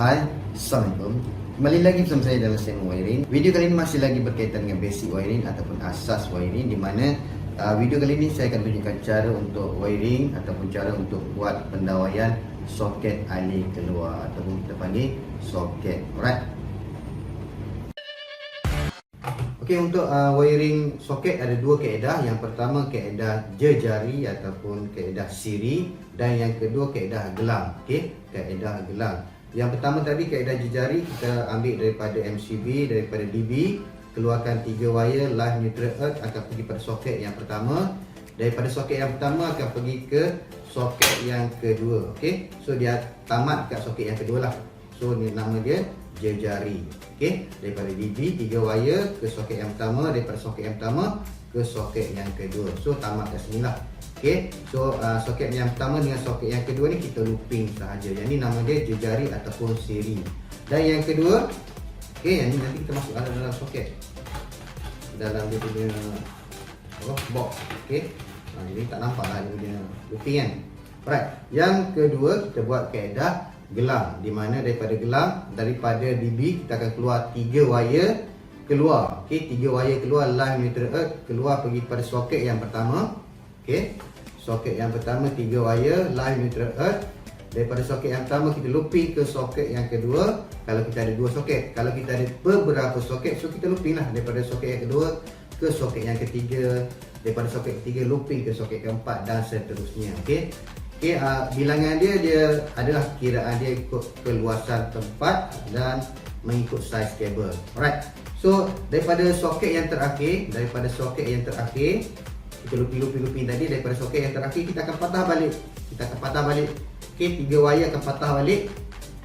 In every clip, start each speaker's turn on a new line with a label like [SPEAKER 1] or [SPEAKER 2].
[SPEAKER 1] Hai, Assalamualaikum Kembali lagi bersama saya dalam segmen wiring Video kali ini masih lagi berkaitan dengan basic wiring ataupun asas wiring Di mana uh, video kali ini saya akan tunjukkan cara untuk wiring Ataupun cara untuk buat pendawaian soket alih keluar Ataupun kita panggil soket Alright Okey untuk uh, wiring soket ada dua kaedah. Yang pertama kaedah jejari ataupun kaedah siri dan yang kedua kaedah gelang. Okey, kaedah gelang. Yang pertama tadi kaedah jejari kita ambil daripada MCB daripada DB keluarkan tiga wire live neutral earth akan pergi pada soket yang pertama. Daripada soket yang pertama akan pergi ke soket yang kedua okey? So dia tamat kat soket yang kedua lah. So ni nama dia jejari okey? Daripada DB tiga wire ke soket yang pertama daripada soket yang pertama ke soket yang kedua. So tamat kat sini lah okey so uh, soket yang pertama dengan soket yang kedua ni kita looping sahaja. Yang ni nama dia jejari ataupun siri dan yang kedua okey yang ni nanti kita masuk dalam dalam soket. Dalam dia punya apa box okey. Ha, jadi tak nampak lah dia punya looping kan. Alright, yang kedua kita buat kaedah gelang. Di mana daripada gelang daripada DB kita akan keluar tiga wire keluar. Okey tiga wire keluar line neutral earth keluar pergi pada soket yang pertama okey. Soket yang pertama tiga wire line neutral earth. Daripada soket yang pertama kita looping ke soket yang kedua. Kalau kita ada dua soket. Kalau kita ada beberapa soket so kita looping lah. Daripada soket yang kedua ke soket yang ketiga. Daripada soket ketiga looping ke soket keempat dan seterusnya. Okey. Okey, uh, bilangan dia dia adalah kiraan dia ikut keluasan tempat dan mengikut saiz kabel. Alright. So, daripada soket yang terakhir, daripada soket yang terakhir, kita looping-looping-looping tadi daripada soket yang terakhir kita akan patah balik. Kita akan patah balik. Okey, tiga wire akan patah balik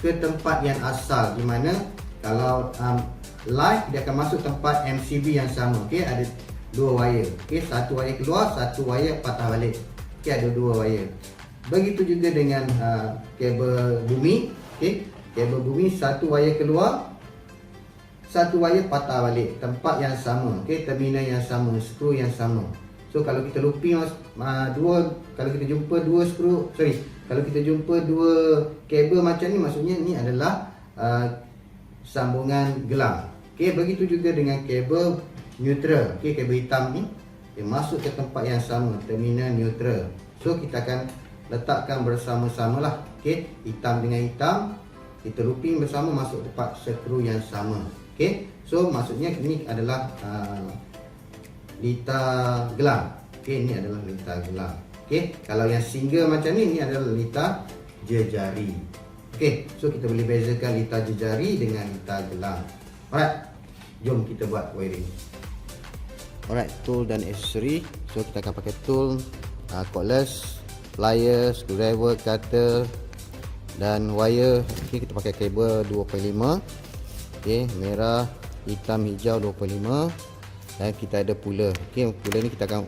[SPEAKER 1] ke tempat yang asal di mana kalau um, live dia akan masuk tempat MCB yang sama. Okey, ada dua wire. Okey, satu wire keluar, satu wire patah balik. Okey, ada dua wire. Begitu juga dengan uh, kabel bumi, okey. Kabel bumi satu wire keluar, satu wire patah balik. Tempat yang sama, okey, terminal yang sama, skru yang sama. So kalau kita looping uh, dua kalau kita jumpa dua skru, sorry, kalau kita jumpa dua kabel macam ni maksudnya ni adalah uh, sambungan gelang. Okey, begitu juga dengan kabel neutral. Okey, kabel hitam ni dia masuk ke tempat yang sama, terminal neutral. So kita akan letakkan bersama-sama lah okay? hitam dengan hitam kita looping bersama masuk tempat skru yang sama okay? so maksudnya ini adalah uh, lita gelang okay? ini adalah lita gelang okay? kalau yang single macam ni ini adalah lita jejari okay? so kita boleh bezakan lita jejari dengan lita gelang alright jom kita buat wiring alright tool dan accessory so kita akan pakai tool uh, cordless pliers, screwdriver, cutter dan wire. Okey, kita pakai kabel 2.5. Okey, merah, hitam, hijau 2.5 dan kita ada puller. Okey, puller ni kita akan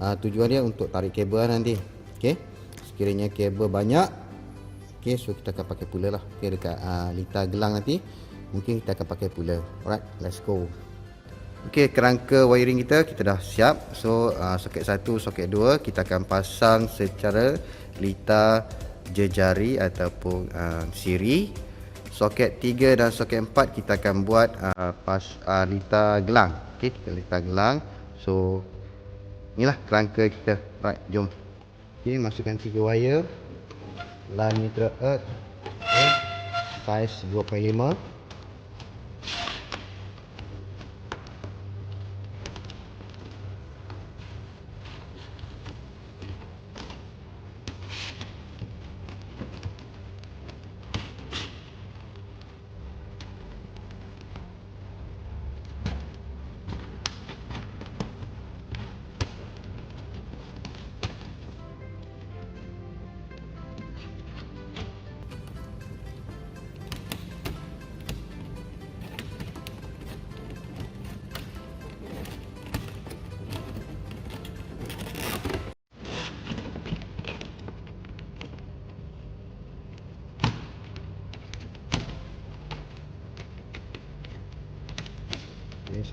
[SPEAKER 1] uh, tujuan dia untuk tarik kabel lah nanti. Okey. Sekiranya kabel banyak, okey, so kita akan pakai puller lah. Okey, dekat uh, litar gelang nanti mungkin kita akan pakai puller. Alright, let's go. Okey, kerangka wiring kita kita dah siap. So, uh, soket 1, soket 2 kita akan pasang secara lita jejari ataupun uh, siri. Soket 3 dan soket 4 kita akan buat uh, pas uh, lita gelang. Okey, kita lita gelang. So, inilah kerangka kita. Right, jom. Okey, masukkan 3 wire. Line neutral earth. Okay. Size 2.5.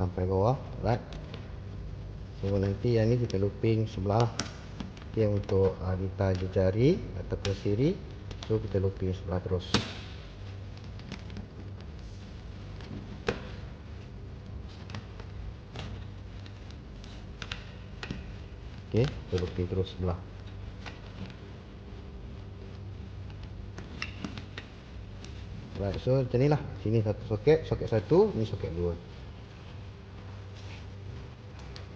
[SPEAKER 1] sampai bawah right so nanti yang ni kita looping sebelah. Yang untuk ah, uh, ditar jari ataupun siri so kita looping sebelah terus. Ok kita looping terus sebelah. Right, so macam ni lah. Sini satu soket Soket satu Ni soket dua.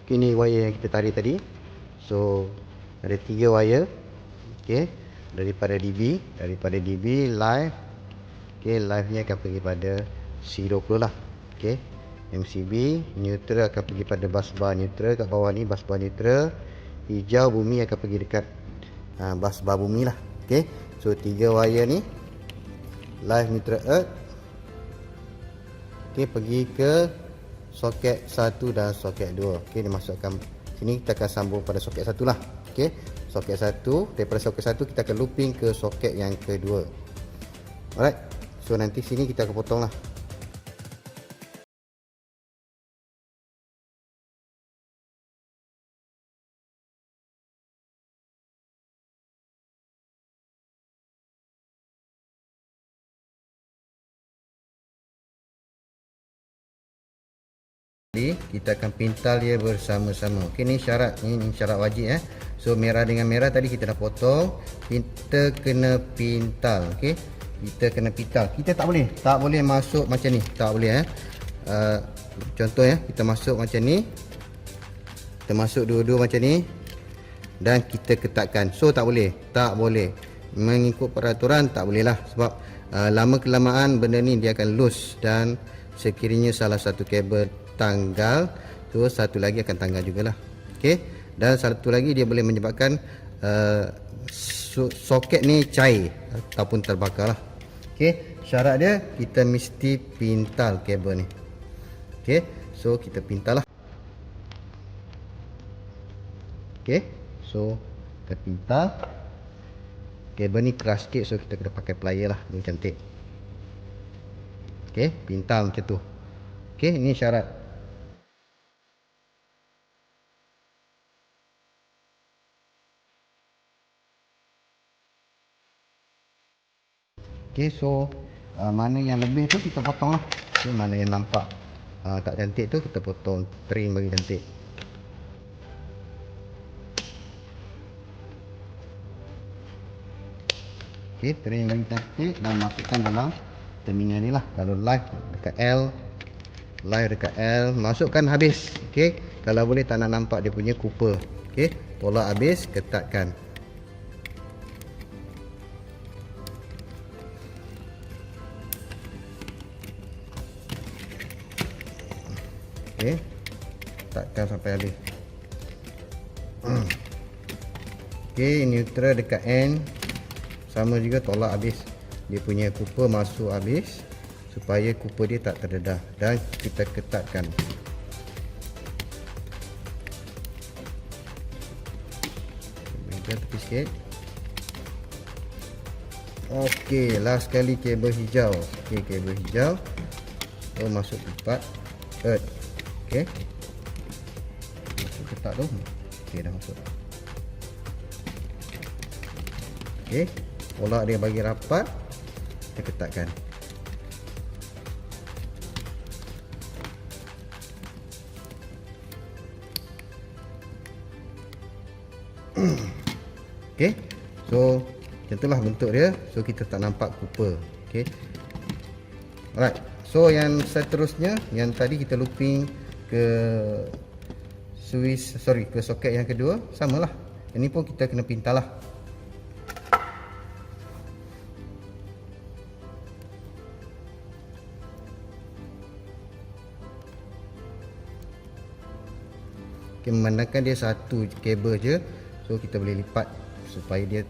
[SPEAKER 1] Okay, ni wire yang kita tarik tadi. So, ada tiga wire. Okay, daripada DB Daripada DB, live. Okay, live ni akan pergi pada C20 lah. Okay, MCB Neutral akan pergi pada bus bar neutral. Kat bawah ni bus bar neutral. Hijau bumi akan pergi dekat uh, Bus bar bumi lah. Okay, so tiga wire ni live neutral earth. Okey pergi ke soket 1 dan soket 2 okey dimasukkan sini kita akan sambung pada soket 1 lah. Okey soket 1 daripada soket 1 kita akan looping ke soket yang kedua. Alright so nanti sini kita akan potong lah Jadi kita akan pintal dia bersama-sama. Okey ni syarat ni, ni syarat wajib eh. So merah dengan merah tadi kita dah potong. Kita kena pintal, okey. Kita kena pintal. Kita tak boleh, tak boleh masuk macam ni. Tak boleh eh. Uh, contoh ya, kita masuk macam ni. Kita masuk dua-dua macam ni dan kita ketatkan. So tak boleh, tak boleh. Mengikut peraturan tak boleh lah sebab uh, lama kelamaan benda ni dia akan loose dan sekiranya salah satu kabel tanggal tu satu lagi akan tanggal jugalah. Okey? Dan satu lagi dia boleh menyebabkan uh, soket ni cair ataupun terbakar lah okey? Syarat dia kita mesti pintal kabel ni. Okey? So kita pintal lah okey? So kita pintal. Kabel ni keras sikit so kita kena pakai plier lah. Ni cantik. Okey? Pintal macam tu. Okey? Ini syarat Okay, so uh, mana yang lebih tu kita potong lah. Okay, mana yang nampak uh, tak cantik tu kita potong trim bagi cantik. Okay, trim bagi cantik dan masukkan dalam terminal ni lah. Kalau live dekat L, live dekat L, masukkan habis. Okay, kalau boleh tak nak nampak dia punya cooper. Okay, tolak habis, ketatkan. Okey. Takkan sampai habis. Hmm. Okey, neutral dekat N. Sama juga tolak habis. Dia punya kupa masuk habis supaya kupa dia tak terdedah dan kita ketatkan. Meja tepi sikit. Okey, last kali kabel hijau. Okey, kabel hijau. Oh, masuk tempat earth. Tu. Okey dah masuk. Okey. Tolak dia bagi rapat. Kita ketatkan. Okey. So, macam itulah bentuk dia. So, kita tak nampak kupa. Okey. Alright. So, yang seterusnya, yang tadi kita looping ke switch sorry ke soket yang kedua samalah. Ini pun kita kena pintal lah Okay, memandangkan dia satu kabel je so kita boleh lipat supaya dia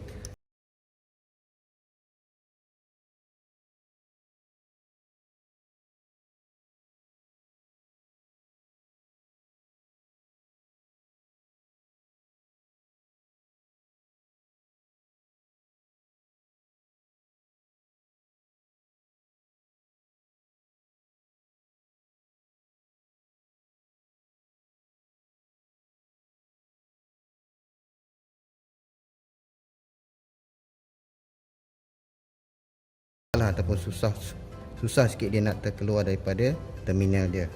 [SPEAKER 1] ataupun susah susah sikit dia nak terkeluar daripada terminal dia